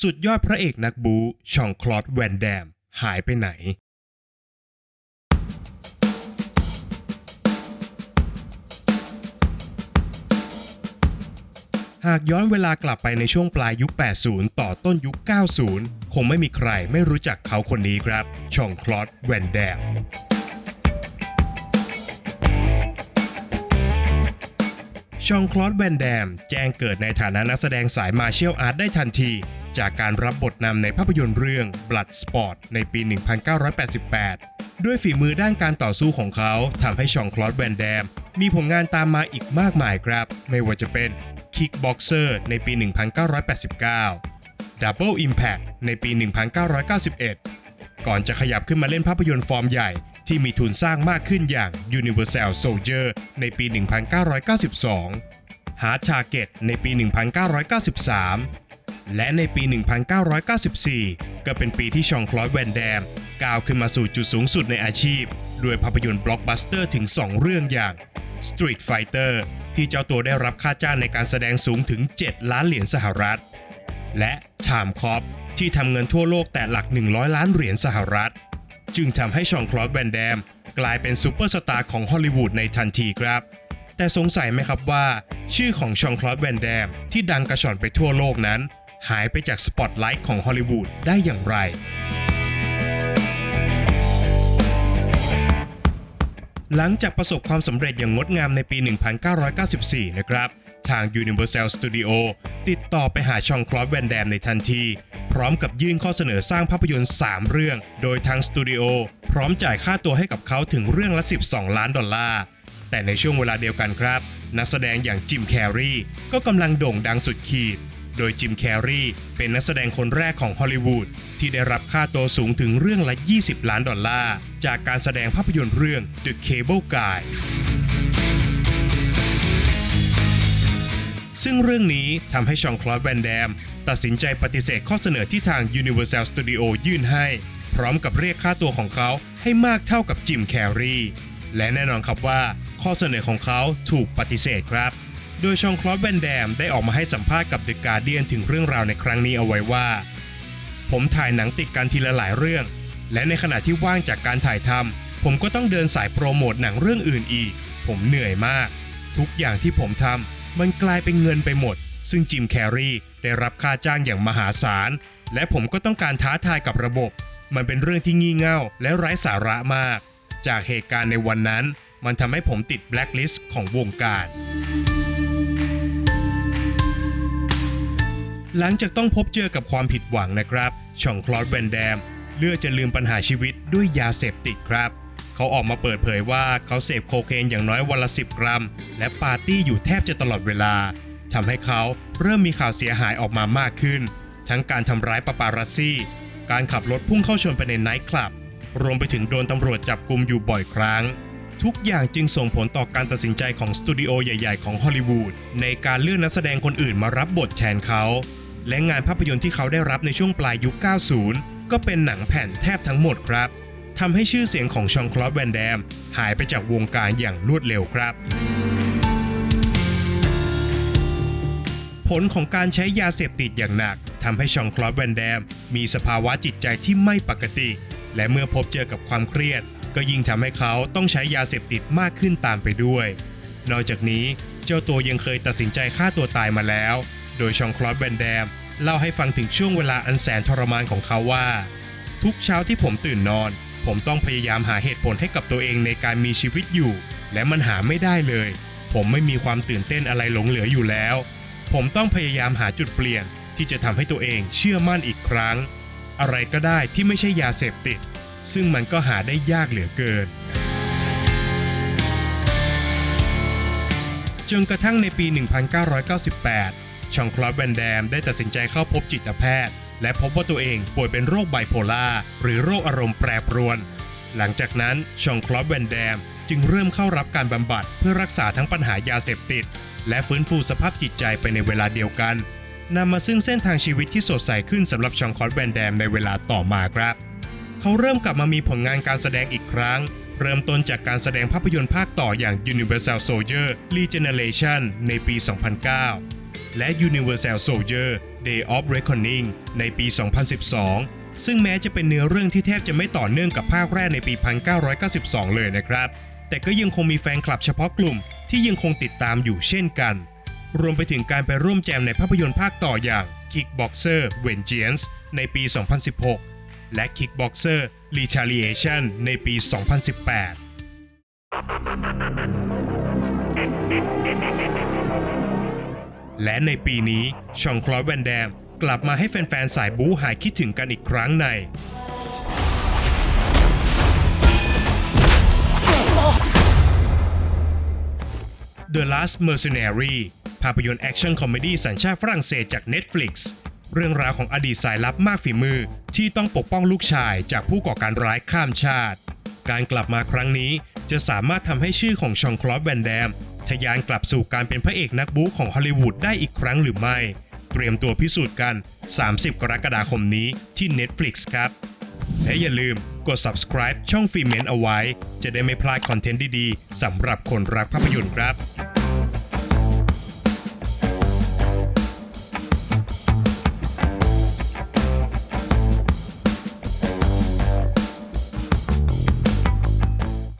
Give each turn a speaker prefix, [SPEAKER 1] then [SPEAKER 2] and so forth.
[SPEAKER 1] สุดยอดพระเอกนักบูชองคลอดแวนแดม หายไปไหน หากย้อนเวลากลับไปในช่วงปลายยุค 80 ต่อต้นยุค 90 คงไม่มีใครไม่รู้จักเขาคนนี้ครับ ชองคลอดแวนแดม ชองคลอดแวนแดม แจ้งเกิดในฐานะนักแสดงสายมาเชียลอาร์ตได้ทันที จากการรับบทนำในภาพยนตร์เรื่อง Bloodsport ในปี 1988 ด้วยฝีมือด้านการต่อสู้ของเขาทำให้ชองคลอดแวนแดม มีผลงานตามมาอีกมากมายครับ ไม่ว่าจะเป็น Kickboxer ในปี 1989 Double Impact ในปี 1991 ก่อนจะขยับขึ้นมาเล่นภาพยนตร์ฟอร์มใหญ่ ที่มีทุนสร้างมากขึ้นอย่าง Universal Soldier ในปี 1992 Hard Target ในปี 1993 และในปี 1994 ก็เป็นปีที่ชองคลอดแวนแดมก้าวขึ้นมาสู่จุดสูงสุดในอาชีพ ด้วยภาพยนตร์บล็อกบัสเตอร์ถึง 2 เรื่องอย่าง Street Fighter ที่เจ้าตัวได้รับค่าจ้างในการแสดงสูงถึง 7 ล้านเหรียญสหรัฐ และ Time Cop ที่ทำเงินทั่วโลกแต่หลัก 100 ล้านเหรียญสหรัฐ จึงทำให้ชองคลอดแวนแดมกลายเป็นซูเปอร์สตาร์ของฮอลลีวูดในทันทีครับ แต่สงสัยไหมครับว่า ชื่อของชองคลอดแวนแดมที่ดังกระชอนไปทั่วโลกนั้น หายไปจากสปอตไลท์ของฮอลลีวูดได้อย่างไร หลังจากประสบความสำเร็จอย่างงดงามในปี 1994 นะครับ ทาง Universal Studio ติดต่อไปหาชองคลอดแวนแดมในทันที พร้อมกับยื่นข้อเสนอสร้างภาพยนตร์ 3 เรื่อง โดยทางสตูดิโอพร้อมจ่ายค่าตัวให้กับเขาถึงเรื่องละ 12 ล้านดอลลาร์ แต่ในช่วงเวลาเดียวกันครับ นักแสดงอย่างจิมแคร์รีก็กำลังโด่งดังสุดขีด โดยจิมแคร์รีเป็นนักแสดงคนแรกของฮอลลีวูดที่ได้รับค่าตัวสูงถึงเรื่องละ 20 ล้านดอลลาร์จากการแสดงภาพยนตร์เรื่อง The Cable Guy ซึ่งเรื่องนี้ทำให้ชองคลอดแวนแดม ตัดสินใจปฏิเสธข้อเสนอที่ทาง Universal Studio ยื่นให้ พร้อมกับเรียกค่าตัวของเขาให้มากเท่ากับจิมแคร์รีและแน่นอนครับว่า ข้อเสนอของเขาถูกปฏิเสธครับ โดยชองคลอดแวนแดมได้ออกมาให้สัมภาษณ์กับ The Guardian ถึงเรื่องราวในครั้งนี้เอาไว้ว่า ผมถ่ายหนังติดกันทีละหลายเรื่อง และในขณะที่ว่างจากการถ่ายทำผมก็ต้องเดินสายโปรโมทหนังเรื่องอื่นอีก ผมเหนื่อยมาก ทุกอย่างที่ผมทำ มันกลายเป็นเงินไปหมด ซึ่งจิมแคร์รีได้รับค่าจ้างอย่างมหาศาล และผมก็ต้องการท้าทายกับระบบ มันเป็นเรื่องที่งี่เง่าและไร้สาระมาก จากเหตุการณ์ในวันนั้น มันทำให้ผมติดแบล็คลิสต์ของวงการ หลังจากต้องพบเจอกับความผิดหวังนะครับ ช่องคลอดแวนแดม เลือกจะลืมปัญหาชีวิตด้วยยาเสพติดครับ เขาออกมาเปิดเผยว่าเขาเสพโคเคนอย่างน้อยวันละ 10 กรัม และปาร์ตี้อยู่แทบจะตลอดเวลาทำให้เขาเริ่มมีข่าวเสียหายออกมามากขึ้น ทั้งการทำร้ายปาปารัสซี่ การขับรถพุ่งเข้าชนไปในไนท์คลับ รวมไปถึงโดนตำรวจจับกุมอยู่บ่อยครั้ง ทุกอย่างจึงส่งผลต่อการตัดสินใจของสตูดิโอใหญ่ๆ ของฮอลลีวูดในการเลือกนักแสดงคนอื่นมารับบทแทนเขา และงานภาพยนตร์ที่เขาได้รับในช่วงปลายยุค 90 ก็เป็นหนังแผ่นแทบทั้งหมดครับ ทำให้ชื่อเสียงของชองคลอสแวนแดมหายไปจากวงการอย่างรวดเร็วครับ ผลของการใช้ยาเสพติดอย่างหนักทำให้ชองคลอสแวนแดมมีสภาวะจิตใจที่ไม่ปกติ และเมื่อพบเจอกับความเครียด ก็ยิ่งทำให้เขาต้องใช้ยาเสพติดมากขึ้นตามไปด้วย นอกจากนี้เจ้าตัวยังเคยตัดสินใจฆ่าตัวตายมาแล้ว โดยชองคลอสแวนแดมเล่าให้ฟังถึงช่วงเวลาอันแสนทรมานของเขาว่า ทุกเช้าที่ผมตื่นนอน ผมต้องพยายามหาเหตุผลให้กับตัวเองในการมีชีวิตอยู่ และมันหาไม่ได้เลย ผมไม่มีความตื่นเต้นอะไรหลงเหลืออยู่แล้ว ผมต้องพยายามหาจุดเปลี่ยน ที่จะทำให้ตัวเองเชื่อมั่นอีกครั้ง อะไรก็ได้ที่ไม่ใช่ยาเสพติด ซึ่งมันก็หาได้ยากเหลือเกิน จนกระทั่งในปี 1998 ชองคลอสแวนแดมได้ตัดสินใจเข้าพบจิตแพทย์ และพบว่าตัวเองป่วยเป็นโรคไบโพล่าหรือโรคอารมณ์แปรปรวน หลังจากนั้นชองคลอสแวนแดมจึงเริ่มเข้ารับการบำบัดเพื่อรักษาทั้งปัญหายาเสพติด และฟื้นฟูสภาพจิตใจไปในเวลาเดียวกันนำมาซึ่งเส้นทางชีวิตที่สดใสขึ้นสำหรับชองคลอสแวนแดมในเวลาต่อมาครับ เขาเริ่มกลับมามีผลงานการแสดงอีกครั้ง เริ่มต้นจากการแสดงภาพยนตร์ภาคต่ออย่าง Universal Soldier Regeneration ในปี 2009 และ Universal Soldier Day of Reckoning ในปี 2012 ซึ่งแม้จะเป็นเนื้อเรื่องที่แทบจะไม่ต่อเนื่องกับภาคแรกในปี 1992 เลยนะครับ แต่ก็ยังคงมีแฟนคลับเฉพาะกลุ่มที่ยังคงติดตามอยู่เช่นกัน รวมไปถึงการไปร่วมแจมในภาพยนตร์ภาคต่ออย่าง Kickboxer Vengeance ในปี 2016 และ Kickboxer Retaliation ในปี 2018 และในปีนี้ชองคลอยแวนแดมกลับมาให้แฟนๆสายบู๊หายคิดถึงกันอีกครั้งใน The Last Mercenary ภาพยนตร์แอคชั่นคอมเมดี้สัญชาติฝรั่งเศสจาก Netflix เรื่องราวของอดีตสายลับมากฝีมือที่ต้องปกป้องลูกชายจากผู้ก่อการร้ายข้ามชาติ การกลับมาครั้งนี้จะสามารถทำให้ชื่อของชองคลอสแวนแดม ทะยานกลับสู่การเป็นพระเอกนักบู๊ของฮอลลีวูดได้อีกครั้งหรือไม่ เตรียมตัวพิสูจน์กัน 30 กรกฎาคมนี้ที่ Netflix ครับ และอย่าลืมกด subscribe ช่องฟิเมนเอาไว้ จะได้ไม่พลาดคอนเทนต์ดีๆสำหรับคนรักภาพยนตร์ครับ